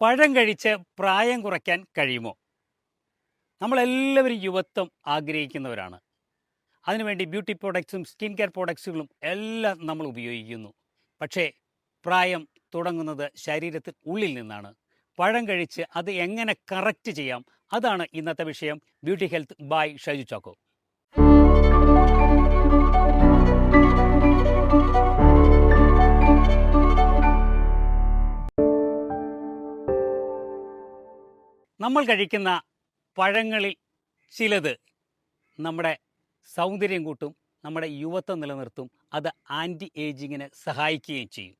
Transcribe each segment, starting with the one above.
പഴം കഴിച്ച് പ്രായം കുറയ്ക്കാൻ കഴിയുമോ? നമ്മളെല്ലാവരും യുവത്വം ആഗ്രഹിക്കുന്നവരാണ്. അതിനുവേണ്ടി ബ്യൂട്ടി പ്രോഡക്ട്സും സ്കിൻ കെയർ പ്രോഡക്ട്സുകളും എല്ലാം നമ്മൾ ഉപയോഗിക്കുന്നു. പക്ഷേ പ്രായം തുടങ്ങുന്നത് ശരീരത്തിൽ ഉള്ളിൽ നിന്നാണ്. പഴം കഴിച്ച് അത് എങ്ങനെ കറക്റ്റ് ചെയ്യാം? അതാണ് ഇന്നത്തെ വിഷയം. Beauty health by Shaiju Chacko. നമ്മൾ കഴിക്കുന്ന പഴങ്ങളിൽ ചിലത് നമ്മുടെ സൗന്ദര്യം കൂട്ടും നമ്മുടെ യുവത്വം നിലനിർത്തും അത് ആന്റി ഏജിങ്ങിനെ സഹായിക്കുകയും ചെയ്യും.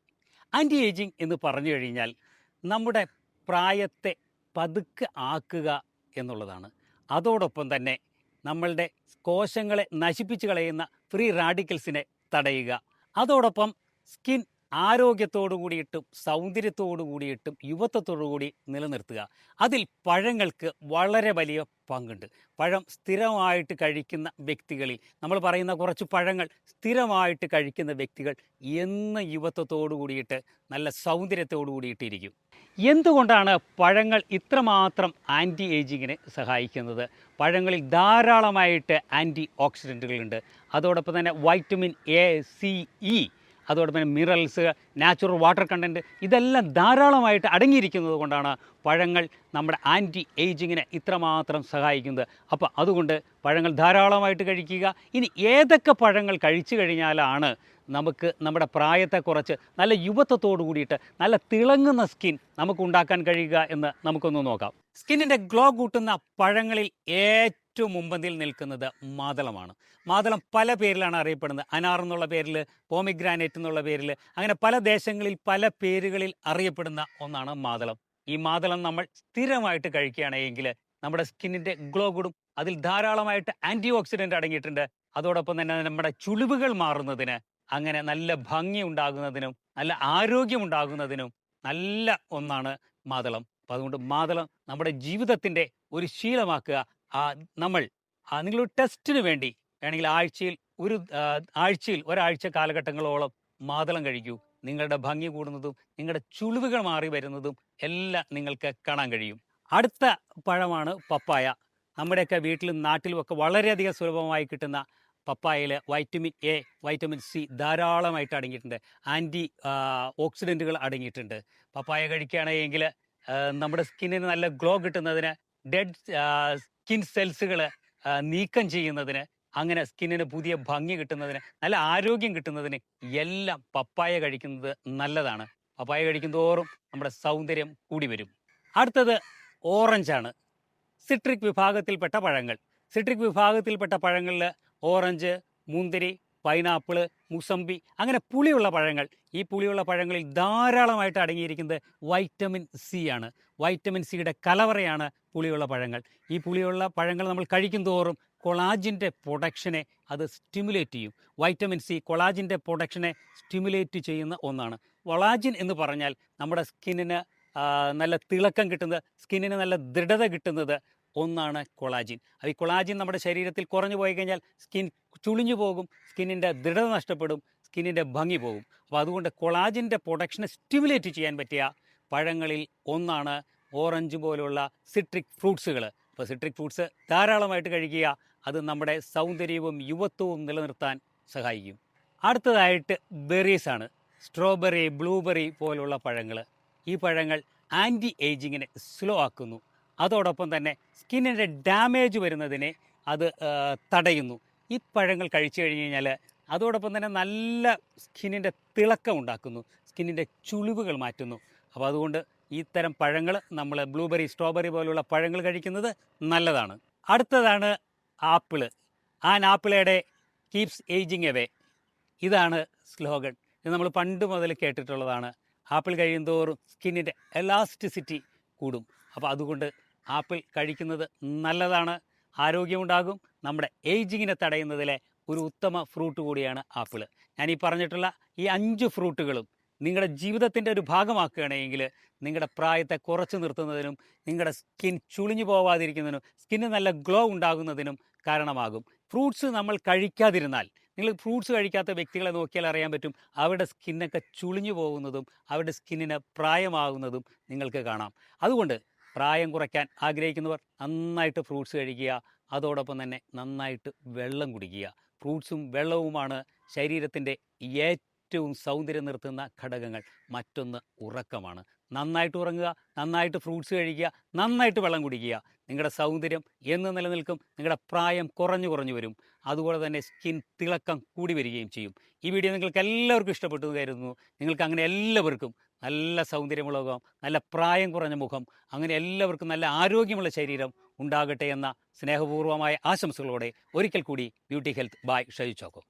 ആന്റി ഏജിങ് എന്ന് പറഞ്ഞു കഴിഞ്ഞാൽ നമ്മുടെ പ്രായത്തെ പതുക്കെ ആക്കുക എന്നുള്ളതാണ്. അതോടൊപ്പം തന്നെ നമ്മളുടെ കോശങ്ങളെ നശിപ്പിച്ച് കളയുന്ന ഫ്രീ റാഡിക്കൽസിനെ തടയുക. അതോടൊപ്പം സ്കിൻ ആരോഗ്യത്തോടു കൂടിയിട്ടും സൗന്ദര്യത്തോടു കൂടിയിട്ടും യുവത്വത്തോടു കൂടി നിലനിർത്തുക. അതിൽ പഴങ്ങൾക്ക് വളരെ വലിയ പങ്കുണ്ട്. പഴം സ്ഥിരമായിട്ട് കഴിക്കുന്ന വ്യക്തികളിൽ നമ്മൾ പറയുന്ന കുറച്ച് പഴങ്ങൾ സ്ഥിരമായിട്ട് കഴിക്കുന്ന വ്യക്തികൾ എന്ന് യുവത്വത്തോടു കൂടിയിട്ട് നല്ല സൗന്ദര്യത്തോടു കൂടിയിട്ടിരിക്കും എന്തുകൊണ്ടാണ് പഴങ്ങൾ ഇത്രമാത്രം ആന്റി ഏജിങ്ങിനെ സഹായിക്കുന്നത്? പഴങ്ങളിൽ ധാരാളമായിട്ട് ആന്റി ഓക്സിഡന്റുകളുണ്ട് അതോടൊപ്പം തന്നെ വൈറ്റമിൻ എ സി ഇ അതോടൊപ്പം തന്നെ മിനറൽസ് നാച്ചുറൽ വാട്ടർ കണ്ടന്റ് ഇതെല്ലാം ധാരാളമായിട്ട് അടങ്ങിയിരിക്കുന്നത് കൊണ്ടാണ് പഴങ്ങൾ നമ്മുടെ ആന്റി ഏജിങ്ങിനെ ഇത്രമാത്രം സഹായിക്കുന്നത്. അപ്പോൾ അതുകൊണ്ട് പഴങ്ങൾ ധാരാളമായിട്ട് കഴിക്കുക. ഇനി ഏതൊക്കെ പഴങ്ങൾ കഴിച്ചു കഴിഞ്ഞാലാണ് നമുക്ക് നമ്മുടെ പ്രായത്തെ കുറച്ച് നല്ല യുവത്വത്തോടു കൂടിയിട്ട് നല്ല തിളങ്ങുന്ന സ്കിൻ നമുക്ക് ഉണ്ടാക്കാൻ കഴിയുക എന്ന് നമുക്കൊന്ന് നോക്കാം. സ്കിന്നിന്റെ ഗ്ലോ കൂട്ടുന്ന പഴങ്ങളിൽ ഏറ്റവും മുമ്പന്തിൽ നിൽക്കുന്നത് മാതളമാണ്. മാതളം പല പേരിലാണ് അറിയപ്പെടുന്നത്. അനാർ എന്നുള്ള പേരിൽ പോമിഗ്രാനൈറ്റ് എന്നുള്ള പേരിൽ അങ്ങനെ പല ദേശങ്ങളിൽ പല പേരുകളിൽ അറിയപ്പെടുന്ന ഒന്നാണ് മാതളം. ഈ മാതളം നമ്മൾ സ്ഥിരമായിട്ട് കഴിക്കുകയാണെങ്കിൽ നമ്മുടെ സ്കിന്നിന്റെ ഗ്ലോ കൂടും. അതിൽ ധാരാളമായിട്ട് ആന്റി ഓക്സിഡന്റ് അടങ്ങിയിട്ടുണ്ട്. അതോടൊപ്പം തന്നെ നമ്മുടെ ചുളിവുകൾ മാറുന്നതിന് അങ്ങനെ നല്ല ഭംഗി ഉണ്ടാകുന്നതിനും നല്ല ആരോഗ്യം ഉണ്ടാകുന്നതിനും നല്ല ഒന്നാണ് മാതളം. അപ്പം അതുകൊണ്ട് മാതളം നമ്മുടെ ജീവിതത്തിന്റെ ഒരു ശീലമാക്കുക നമ്മൾ നിങ്ങളൊരു ടെസ്റ്റിന് വേണ്ടി വേണമെങ്കിൽ ആഴ്ചയിൽ ഒരു ആഴ്ചയിൽ ഒരാഴ്ച കാലഘട്ടങ്ങളോളം മാതളം കഴിക്കൂ. നിങ്ങളുടെ ഭംഗി കൂടുന്നതും നിങ്ങളുടെ ചുളിവുകൾ മാറി വരുന്നതും എല്ലാം നിങ്ങൾക്ക് കാണാൻ കഴിയും. അടുത്ത പഴമാണ് പപ്പായ. നമ്മുടെയൊക്കെ വീട്ടിലും നാട്ടിലും ഒക്കെ വളരെയധികം സുലഭമായി കിട്ടുന്ന പപ്പായയിൽ വൈറ്റമിൻ എ വൈറ്റമിൻ സി ധാരാളമായിട്ട് അടങ്ങിയിട്ടുണ്ട്. ആന്റി ഓക്സിഡന്റുകൾ അടങ്ങിയിട്ടുണ്ട്. പപ്പായ കഴിക്കുകയാണെങ്കിൽ നമ്മുടെ സ്കിന്നിന് നല്ല ഗ്ലോ കിട്ടുന്നതിന് ഡെഡ് സ്കിൻ സെൽസുകൾ നീക്കം ചെയ്യുന്നതിന് അങ്ങനെ സ്കിന്നിന് പുതിയ ഭംഗി കിട്ടുന്നതിന് നല്ല ആരോഗ്യം കിട്ടുന്നതിന് എല്ലാം പപ്പായ കഴിക്കുന്നത് നല്ലതാണ്. പപ്പായ കഴിക്കുന്തോറും നമ്മുടെ സൗന്ദര്യം കൂടി വരും. അടുത്തത് ഓറഞ്ചാണ് സിട്രിക് വിഭാഗത്തിൽപ്പെട്ട പഴങ്ങൾ. സിട്രിക് വിഭാഗത്തിൽപ്പെട്ട പഴങ്ങളിൽ ഓറഞ്ച് മുന്തിരി പൈനാപ്പിൾ മുസമ്പി അങ്ങനെ പുളിയുള്ള പഴങ്ങൾ. ഈ പുളിയുള്ള പഴങ്ങളിൽ ധാരാളമായിട്ട് അടങ്ങിയിരിക്കുന്നത് വൈറ്റമിൻ സി ആണ്. വൈറ്റമിൻ സിയുടെ കലവറയാണ് പുളിയുള്ള പഴങ്ങൾ. ഈ പുളിയുള്ള പഴങ്ങൾ നമ്മൾ കഴിക്കും തോറും കൊളാജിന്റെ പ്രൊഡക്ഷനെ അത് സ്റ്റിമുലേറ്റ് ചെയ്യും. വൈറ്റമിൻ സി കൊളാജിന്റെ പ്രൊഡക്ഷനെ സ്റ്റിമുലേറ്റ് ചെയ്യുന്ന ഒന്നാണ്. കൊളാജിൻ എന്ന് പറഞ്ഞാൽ നമ്മുടെ സ്കിന്നിന് നല്ല തിളക്കം കിട്ടുന്നത് സ്കിന്നിന് നല്ല ദൃഢത കിട്ടുന്നത് ഒന്നാണ് കൊളാജിൻ. അത് ഈ കൊളാജിൻ നമ്മുടെ ശരീരത്തിൽ കുറഞ്ഞു പോയി കഴിഞ്ഞാൽ സ്കിൻ ചുളിഞ്ഞു പോകും സ്കിന്നിന്റെ ദൃഢത നഷ്ടപ്പെടും സ്കിന്നിന്റെ ഭംഗി പോകും. അപ്പോൾ അതുകൊണ്ട് കൊളാജിന്റെ പ്രൊഡക്ഷനെ സ്റ്റിമുലേറ്റ് ചെയ്യാൻ പറ്റിയ പഴങ്ങളിൽ ഒന്നാണ് ഓറഞ്ച് പോലുള്ള സിട്രിക് ഫ്രൂട്ട്സുകൾ. അപ്പോൾ സിട്രിക് ഫ്രൂട്ട്സ് ധാരാളമായിട്ട് കഴിക്കുക. അത് നമ്മുടെ സൗന്ദര്യവും യുവത്വവും നിലനിർത്താൻ സഹായിക്കും. അടുത്തതായിട്ട് ബെറീസ് ആണ്. സ്ട്രോബെറി ബ്ലൂബെറി പോലുള്ള പഴങ്ങൾ. ഈ പഴങ്ങൾ ആന്റി ഏജിങ്ങിനെ സ്ലോ ആക്കുന്നു. അതോടൊപ്പം തന്നെ സ്കിന്നിന്റെ ഡാമേജ് വരുന്നതിനെ അത് തടയുന്നു. ഈ പഴങ്ങൾ കഴിച്ചു കഴിഞ്ഞ് കഴിഞ്ഞാൽ അതോടൊപ്പം തന്നെ നല്ല സ്കിന്നിന്റെ തിളക്കം ഉണ്ടാക്കുന്നു. സ്കിന്നിന്റെ ചുളിവുകൾ മാറ്റുന്നു. അപ്പോൾ അതുകൊണ്ട് ഇത്തരം പഴങ്ങൾ നമ്മൾ ബ്ലൂബെറി സ്ട്രോബെറി പോലുള്ള പഴങ്ങൾ കഴിക്കുന്നത് നല്ലതാണ്. അടുത്തതാണ് ആപ്പിൾ. ആൻ ആപ്പിളയുടെ കീപ്സ് ഏജിങ് എവേ. ഇതാണ് സ്ലോഗൻ. ഇത് നമ്മൾ പണ്ട് മുതൽ കേട്ടിട്ടുള്ളതാണ്. ആപ്പിൾ കഴിയുന്തോറും സ്കിന്നിന്റെ എലാസ്റ്റിസിറ്റി കൂടും. അപ്പോൾ അതുകൊണ്ട് ആപ്പിൾ കഴിക്കുന്നത് നല്ലതാണ് ആരോഗ്യമുണ്ടാകും നമ്മുടെ ഏജിങ്ങിനെ തടയുന്നതിലെ ഒരു ഉത്തമ ഫ്രൂട്ട് കൂടിയാണ് ആപ്പിൾ. ഞാൻ ഈ പറഞ്ഞിട്ടുള്ള ഈ അഞ്ച് ഫ്രൂട്ടുകളും നിങ്ങളുടെ ജീവിതത്തിന്റെ ഒരു ഭാഗമാക്കുകയാണെങ്കിൽ നിങ്ങളുടെ പ്രായത്തെ കുറച്ച് നിർത്തുന്നതിനും നിങ്ങളുടെ സ്കിൻ ചുളിഞ്ഞു പോവാതിരിക്കുന്നതിനും സ്കിന്ന് നല്ല ഗ്ലോ ഉണ്ടാകുന്നതിനും കാരണമാകും. ഫ്രൂട്ട്സ് നമ്മൾ കഴിക്കാതിരുന്നാൽ നിങ്ങൾ ഫ്രൂട്ട്സ് കഴിക്കാത്ത വ്യക്തികളെ നോക്കിയാൽ അറിയാൻ പറ്റും അവരുടെ സ്കിന്നൊക്കെ ചുളിഞ്ഞു പോകുന്നതും അവരുടെ സ്കിന്നിന് പ്രായമാകുന്നതും നിങ്ങൾക്ക് കാണാം. അതുകൊണ്ട് പ്രായം കുറയ്ക്കാൻ ആഗ്രഹിക്കുന്നവർ നന്നായിട്ട് ഫ്രൂട്ട്സ് കഴിക്കുക. അതോടൊപ്പം തന്നെ നന്നായിട്ട് വെള്ളം കുടിക്കുക. ഫ്രൂട്ട്സും വെള്ളവുമാണ് ശരീരത്തിന്റെ ഏറ്റവും സൗന്ദര്യം നിർത്തുന്ന ഘടകങ്ങൾ. മറ്റൊന്ന് ഉറക്കമാണ്. നന്നായിട്ട് ഉറങ്ങുക നന്നായിട്ട് ഫ്രൂട്ട്സ് കഴിക്കുക നന്നായിട്ട് വെള്ളം കുടിക്കുക. നിങ്ങളുടെ സൗന്ദര്യം എന്ന് നിലനിൽക്കും. നിങ്ങളുടെ പ്രായം കുറഞ്ഞു കുറഞ്ഞു വരും. അതുപോലെ തന്നെ സ്കിൻ തിളക്കം കൂടി വരികയും ചെയ്യും. ഈ വീഡിയോ നിങ്ങൾക്ക് എല്ലാവർക്കും ഇഷ്ടപ്പെട്ടു കരുതുന്നു. നിങ്ങൾക്ക് അങ്ങനെ എല്ലാവർക്കും നല്ല സൗന്ദര്യമുള്ള മുഖം നല്ല പ്രായം കുറഞ്ഞ മുഖം അങ്ങനെ എല്ലാവർക്കും നല്ല ആരോഗ്യമുള്ള ശരീരം ഉണ്ടാകട്ടെ എന്ന സ്നേഹപൂർവമായ ആശംസകളോടെ ഒരിക്കൽ കൂടി beauty health by Shai Chacko